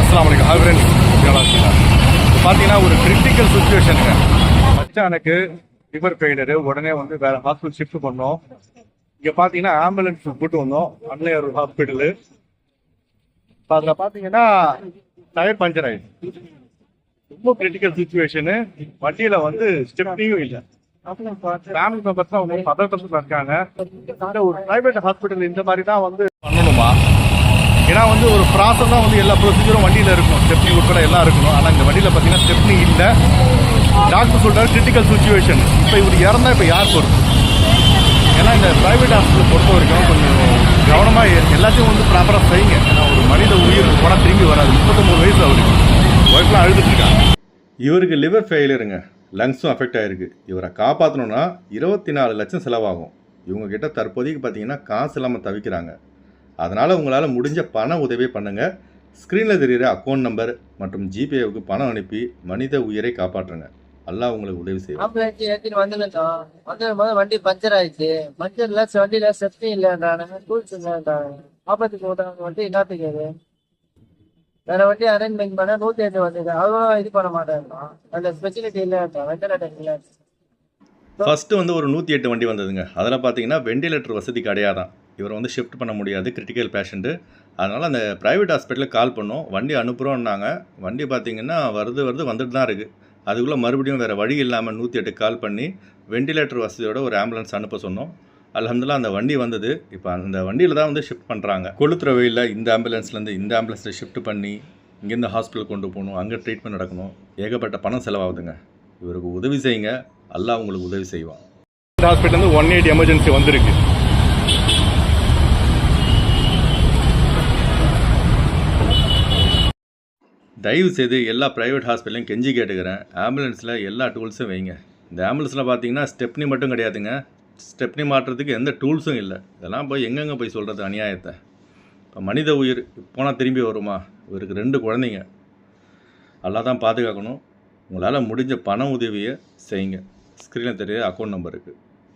அஸ்லாம் வலைக்கம் hi friends நல்லா இருக்கீங்களா? பார்த்தீங்கன்னா ஒரு கிரிட்டிக்கல் சுச்சுவேஷனுங்க மச்சானுக்கு லிவர் ஃபெயிலரு உடனே வந்து வேற ஹாஸ்பிட்டல் ஷிஃப்ட் பண்ணோம். இங்கே பார்த்தீங்கன்னா ஆம்புலன்ஸ் கூட்டு வந்தோம். அன்னையர் ஹாஸ்பிட்டலு இப்போ அதில் பார்த்தீங்கன்னா டயர் பஞ்சர் ஆயிடுச்சு. ரொம்ப கிரிட்டிக்கல் சுச்சுவேஷனு வண்டியில் வந்து ஸ்டெப்னியும் இல்லை. ஃபேமிலி மெம்பர்ஸ் தான் வந்து பதட்டத்தில் இருக்காங்க. ஒரு பிரைவேட் ஹாஸ்பிட்டல் இந்த மாதிரி தான் வந்து பண்ணணுமா? ஏன்னா வந்து ஒரு ப்ராசஸாக தான் வந்து எல்லா ப்ரொசீஜரும் வண்டியில் இருக்கும் ஸ்டெப்னி உட்பட எல்லாம் இருக்கணும். ஆனால் இந்த வண்டியில் பார்த்தீங்கன்னா ஸ்டெப்னி இல்லை. டாக்டர் சொல்கிறார் கிரிட்டிக்கல் சுச்சுவேஷன் இப்போ இவர் இறந்தால் இப்போ யார் பொறுப்பு? ஏன்னா இந்த ப்ரைவேட் ஹாஸ்பிட்டல் பொறுத்த வரைக்கும் கொஞ்சம் கவனமாக எல்லாத்தையும் வந்து ப்ராப்பராக செய்யுங்க. ஏன்னா ஒரு மனித உயிர் போனால் திரும்பி வராது. முப்பத்தொம்பது வயசு அவருக்கு ஒய்ஃப்லாம் அழுதுட்டு இருக்காங்க இவருக்கு லிவர் ஃபெயிலியருங்க லங்ஸும் அஃபெக்ட் ஆகிருக்கு இவரை காப்பாற்றணுன்னா இருபத்தி நாலு லட்சம் செலவாகும். இவங்க கிட்ட தற்போதைக்கு பார்த்தீங்கன்னா காசு இல்லாமல் தவிக்கிறாங்க. அதனால் உங்களால் முடிஞ்ச பண உதவி பண்ணுங்கள் ஸ்க்ரீனில் தெரிகிற அக்கௌண்ட் நம்பர் மற்றும் ஜிபேவுக்கு பணம் அனுப்பி மனித உயிரை காப்பாற்றுங்க. அல்லாஹ் உங்களுக்கு உதவி செய்வார் ஆம்புலன்ஸ் ஏற்றிட்டு வந்துருந்தோம் வந்து போது வண்டி பஞ்சர் ஆயிடுச்சு. பஞ்சர்ல வண்டியில செப்டி இல்லைன்றானுங்க டூல்ஸ் இல்லைன்றாங்க. ஆபத்துக்கு போட்டாங்க வண்டி என்னத்துக்கு அது. வேற வண்டி அரேஞ்ச்மெண்ட் பண்ண நூத்தி எட்டு வந்தது அவ்வளோ இது பண்ண மாட்டேங்கிறான் அதுல ஸ்பெசிலிட்டி இல்லைன்றான் வெண்டலேட்டர் இல்லை ஃபஸ்ட்டு வந்து ஒரு நூற்றி எட்டு வண்டி வந்ததுங்க. அதில் பார்த்தீங்கன்னா வெண்டிலேட்டர் வசதி கிடையாதான். இவரை வந்து ஷிஃப்ட் பண்ண முடியாது கிரிட்டிக்கல் பேஷண்ட்டு அதனால் அந்த ப்ரைவேட் ஹாஸ்பிட்டலுக்கு கால் பண்ணோம். வண்டி அனுப்புகிறோன்னாங்க வண்டி பார்த்தீங்கன்னா வருது வருது வந்துட்டு தான் இருக்குது அதுக்குள்ளே மறுபடியும் வேறு வழி இல்லாமல் நூற்றி எட்டு கால் பண்ணி வெண்டிலேட்டர் வசதியோட ஒரு ஆம்புலன்ஸ் அனுப்ப சொன்னோம். அல்ஹம்துலில்லாஹ் அந்த வண்டி வந்தது. இப்போ அந்த வண்டியில் தான் வந்து ஷிஃப்ட் பண்ணுறாங்க கொளுத்துற வழியில் இந்த ஆம்புலன்ஸ்லேருந்து இந்த ஆம்புலன்ஸில் ஷிஃப்ட் பண்ணி இங்கேருந்து ஹாஸ்பிட்டல் கொண்டு போகணும். அங்கே ட்ரீட்மெண்ட் நடக்கணும். ஏகப்பட்ட பணம் செலவாகுதுங்க. இவருக்கு உதவி செய்யுங்க. எல்லாம் உங்களுக்கு உதவி செய்வான். இந்த ஹாஸ்பிட்டல் வந்து ஒன் எயிட் எமர்ஜென்சி வந்திருக்கு. தயவு செய்து எல்லா ப்ரைவேட் ஹாஸ்பிட்டலையும் கெஞ்சி கேட்டுக்கிறேன். ஆம்புலன்ஸில் எல்லா டூல்ஸும் வைங்க. இந்த ஆம்புலன்ஸில் பார்த்தீங்கன்னா ஸ்டெப்னி மட்டும் கிடையாதுங்க. ஸ்டெப்னி மாட்டுறதுக்கு எந்த டூல்ஸும் இல்லை. இதெல்லாம் போய் எங்கெங்கே போய் சொல்கிறது அநியாயத்தை? இப்போ மனித உயிர் போனால் திரும்பி வருமா? இவருக்கு ரெண்டு குழந்தைங்க. நல்லா தான் பாதுகாக்கணும். உங்களால் முடிஞ்ச பண உதவியை செய்யுங்க. ஸ்க்ரீனில் தெரிய அக்கௌண்ட் நம்பர் இருக்குது